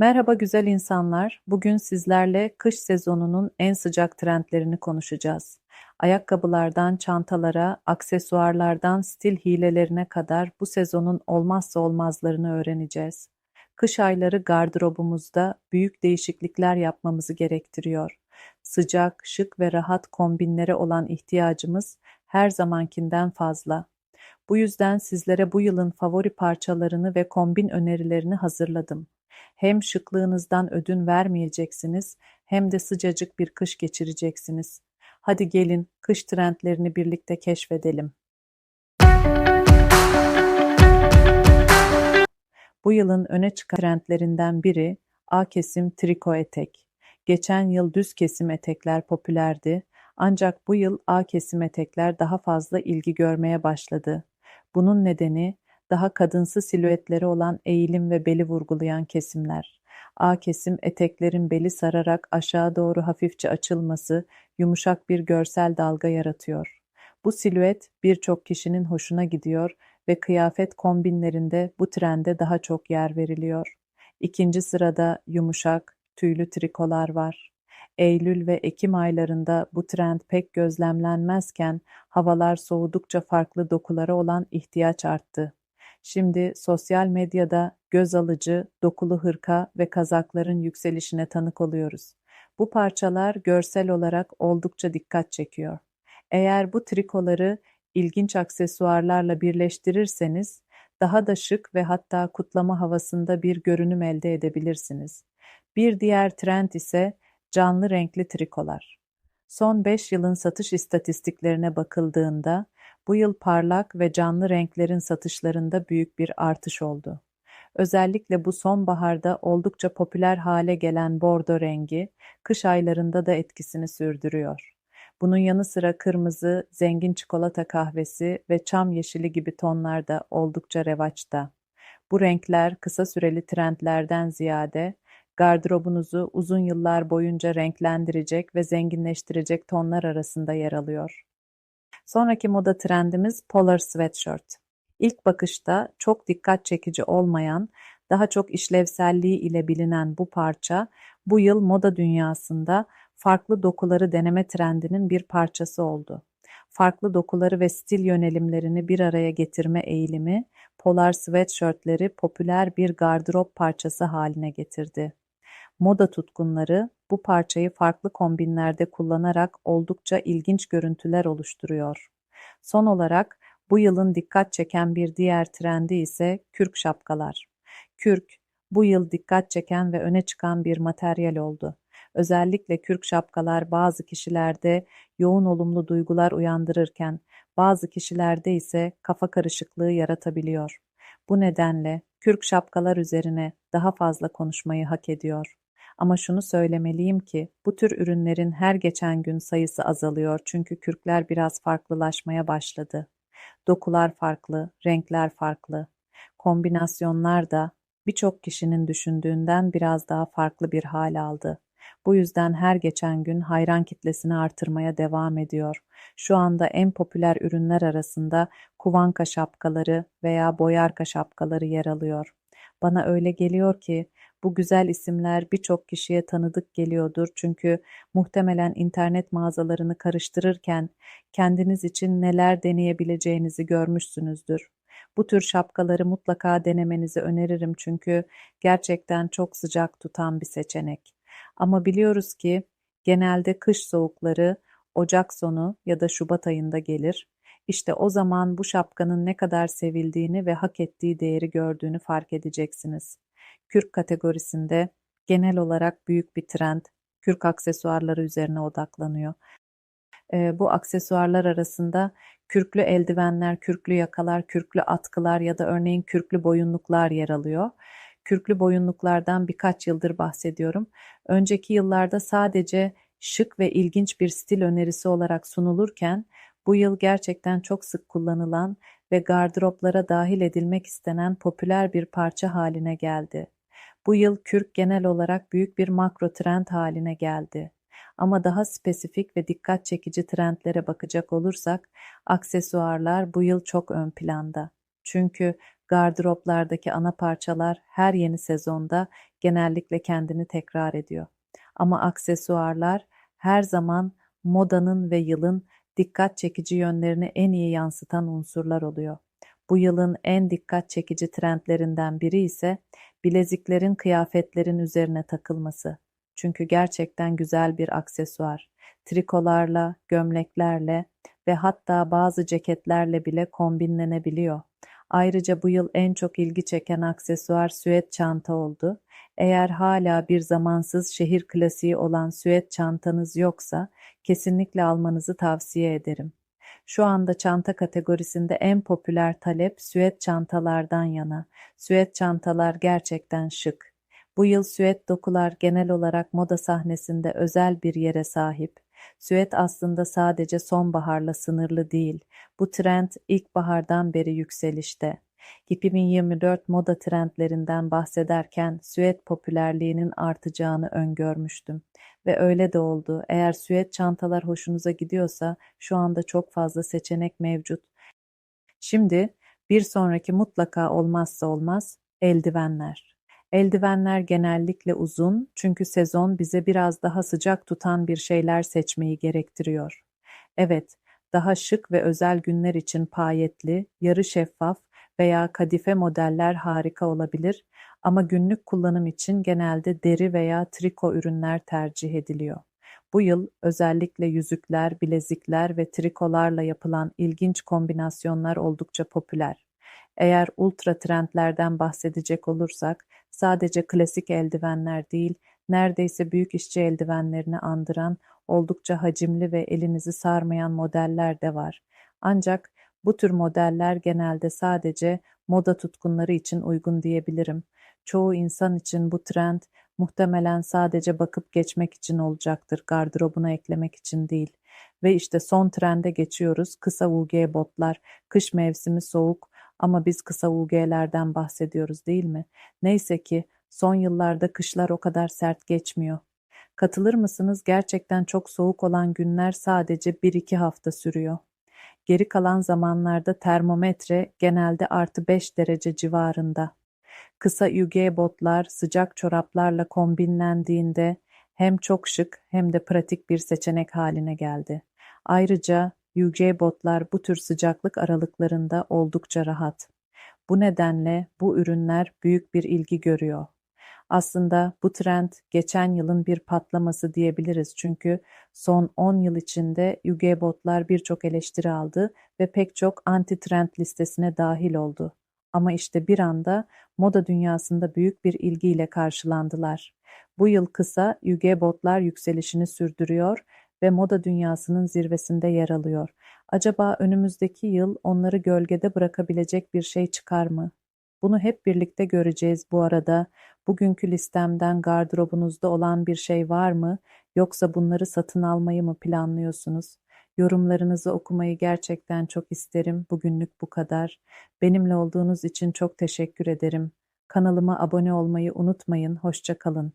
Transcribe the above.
Merhaba güzel insanlar. Bugün sizlerle kış sezonunun en sıcak trendlerini konuşacağız. Ayakkabılardan çantalara, aksesuarlardan stil hilelerine kadar bu sezonun olmazsa olmazlarını öğreneceğiz. Kış ayları gardırobumuzda büyük değişiklikler yapmamızı gerektiriyor. Sıcak, şık ve rahat kombinlere olan ihtiyacımız her zamankinden fazla. Bu yüzden sizlere bu yılın favori parçalarını ve kombin önerilerini hazırladım. Hem şıklığınızdan ödün vermeyeceksiniz hem de sıcacık bir kış geçireceksiniz. Hadi gelin kış trendlerini birlikte keşfedelim. Bu yılın öne çıkan trendlerinden biri A kesim triko etek. Geçen yıl düz kesim etekler popülerdi ancak bu yıl A kesim etekler daha fazla ilgi görmeye başladı. Bunun nedeni daha kadınsı silüetleri olan eğilim ve beli vurgulayan kesimler. A kesim eteklerin beli sararak aşağı doğru hafifçe açılması yumuşak bir görsel dalga yaratıyor. Bu silüet birçok kişinin hoşuna gidiyor ve kıyafet kombinlerinde bu trende daha çok yer veriliyor. İkinci sırada yumuşak, tüylü trikolar var. Eylül ve Ekim aylarında bu trend pek gözlemlenmezken havalar soğudukça farklı dokulara olan ihtiyaç arttı. Şimdi sosyal medyada göz alıcı, dokulu hırka ve kazakların yükselişine tanık oluyoruz. Bu parçalar görsel olarak oldukça dikkat çekiyor. Eğer bu trikoları ilginç aksesuarlarla birleştirirseniz daha da şık ve hatta kutlama havasında bir görünüm elde edebilirsiniz. Bir diğer trend ise canlı renkli trikolar. Son 5 yılın satış istatistiklerine bakıldığında bu yıl parlak ve canlı renklerin satışlarında büyük bir artış oldu. Özellikle bu sonbaharda oldukça popüler hale gelen bordo rengi, kış aylarında da etkisini sürdürüyor. Bunun yanı sıra kırmızı, zengin çikolata kahvesi ve çam yeşili gibi tonlar da oldukça revaçta. Bu renkler kısa süreli trendlerden ziyade gardırobunuzu uzun yıllar boyunca renklendirecek ve zenginleştirecek tonlar arasında yer alıyor. Sonraki moda trendimiz polar sweatshirt. İlk bakışta çok dikkat çekici olmayan, daha çok işlevselliği ile bilinen bu parça, bu yıl moda dünyasında farklı dokuları deneme trendinin bir parçası oldu. Farklı dokuları ve stil yönelimlerini bir araya getirme eğilimi, polar sweatshirtleri popüler bir gardırop parçası haline getirdi. Moda tutkunları bu parçayı farklı kombinlerde kullanarak oldukça ilginç görüntüler oluşturuyor. Son olarak bu yılın dikkat çeken bir diğer trendi ise kürk şapkalar. Kürk, bu yıl dikkat çeken ve öne çıkan bir materyal oldu. Özellikle kürk şapkalar bazı kişilerde yoğun olumlu duygular uyandırırken bazı kişilerde ise kafa karışıklığı yaratabiliyor. Bu nedenle kürk şapkalar üzerine daha fazla konuşmayı hak ediyor. Ama şunu söylemeliyim ki bu tür ürünlerin her geçen gün sayısı azalıyor çünkü kürkler biraz farklılaşmaya başladı. Dokular farklı, renkler farklı. Kombinasyonlar da birçok kişinin düşündüğünden biraz daha farklı bir hal aldı. Bu yüzden her geçen gün hayran kitlesini artırmaya devam ediyor. Şu anda en popüler ürünler arasında kuvanka şapkaları veya boyarka şapkaları yer alıyor. Bana öyle geliyor ki bu güzel isimler birçok kişiye tanıdık geliyordur çünkü muhtemelen internet mağazalarını karıştırırken kendiniz için neler deneyebileceğinizi görmüşsünüzdür. Bu tür şapkaları mutlaka denemenizi öneririm çünkü gerçekten çok sıcak tutan bir seçenek. Ama biliyoruz ki genelde kış soğukları Ocak sonu ya da Şubat ayında gelir. İşte o zaman bu şapkanın ne kadar sevildiğini ve hak ettiği değeri gördüğünü fark edeceksiniz. Kürk kategorisinde genel olarak büyük bir trend kürk aksesuarları üzerine odaklanıyor. E, bu aksesuarlar arasında kürklü eldivenler, kürklü yakalar, kürklü atkılar ya da örneğin kürklü boyunluklar yer alıyor. Kürklü boyunluklardan birkaç yıldır bahsediyorum. Önceki yıllarda sadece şık ve ilginç bir stil önerisi olarak sunulurken bu yıl gerçekten çok sık kullanılan ve gardıroplara dahil edilmek istenen popüler bir parça haline geldi. Bu yıl kürk genel olarak büyük bir makro trend haline geldi. Ama daha spesifik ve dikkat çekici trendlere bakacak olursak aksesuarlar bu yıl çok ön planda. Çünkü Gardıroplardaki ana parçalar her yeni sezonda genellikle kendini tekrar ediyor. Ama aksesuarlar her zaman modanın ve yılın dikkat çekici yönlerini en iyi yansıtan unsurlar oluyor. Bu yılın en dikkat çekici trendlerinden biri ise bileziklerin kıyafetlerin üzerine takılması. Çünkü gerçekten güzel bir aksesuar. Trikolarla, gömleklerle ve hatta bazı ceketlerle bile kombinlenebiliyor. Ayrıca bu yıl en çok ilgi çeken aksesuar süet çanta oldu. Eğer hala bir zamansız şehir klasiği olan süet çantanız yoksa kesinlikle almanızı tavsiye ederim. Şu anda çanta kategorisinde en popüler talep süet çantalardan yana. Süet çantalar gerçekten şık. Bu yıl süet dokular genel olarak moda sahnesinde özel bir yere sahip. Süet aslında sadece sonbaharla sınırlı değil. Bu trend ilkbahardan beri yükselişte. 2024 moda trendlerinden bahsederken süet popülerliğinin artacağını öngörmüştüm. Ve öyle de oldu. Eğer süet çantalar hoşunuza gidiyorsa şu anda çok fazla seçenek mevcut. Şimdi bir sonraki mutlaka olmazsa olmaz eldivenler. Eldivenler genellikle uzun çünkü sezon bize biraz daha sıcak tutan bir şeyler seçmeyi gerektiriyor. Evet, daha şık ve özel günler için payetli, yarı şeffaf veya kadife modeller harika olabilir ama günlük kullanım için genelde deri veya triko ürünler tercih ediliyor. Bu yıl özellikle yüzükler, bilezikler ve trikolarla yapılan ilginç kombinasyonlar oldukça popüler. Eğer ultra trendlerden bahsedecek olursak, sadece klasik eldivenler değil, neredeyse büyük işçi eldivenlerini andıran oldukça hacimli ve elinizi sarmayan modeller de var. Ancak bu tür modeller genelde sadece moda tutkunları için uygun diyebilirim. Çoğu insan için bu trend muhtemelen sadece bakıp geçmek için olacaktır, gardırobuna eklemek için değil. Ve işte son trende geçiyoruz. Kısa UG botlar. Kış mevsimi soğuk ama biz kısa UG'lerden bahsediyoruz değil mi? Neyse ki son yıllarda kışlar o kadar sert geçmiyor. Katılır mısınız? Gerçekten çok soğuk olan günler sadece 1-2 hafta sürüyor. Geri kalan zamanlarda termometre genelde artı 5 derece civarında. Kısa UG botlar sıcak çoraplarla kombinlendiğinde hem çok şık hem de pratik bir seçenek haline geldi. Ayrıca UG botlar bu tür sıcaklık aralıklarında oldukça rahat. Bu nedenle bu ürünler büyük bir ilgi görüyor. Aslında bu trend geçen yılın bir patlaması diyebiliriz çünkü son 10 yıl içinde UG botlar birçok eleştiri aldı ve pek çok anti-trend listesine dahil oldu. Ama işte bir anda moda dünyasında büyük bir ilgiyle karşılandılar. Bu yıl kısa UG botlar yükselişini sürdürüyor ve moda dünyasının zirvesinde yer alıyor. Acaba önümüzdeki yıl onları gölgede bırakabilecek bir şey çıkar mı? Bunu hep birlikte göreceğiz bu arada. Bugünkü listemden gardırobunuzda olan bir şey var mı yoksa bunları satın almayı mı planlıyorsunuz? Yorumlarınızı okumayı gerçekten çok isterim. Bugünlük bu kadar. Benimle olduğunuz için çok teşekkür ederim. Kanalıma abone olmayı unutmayın. Hoşça kalın.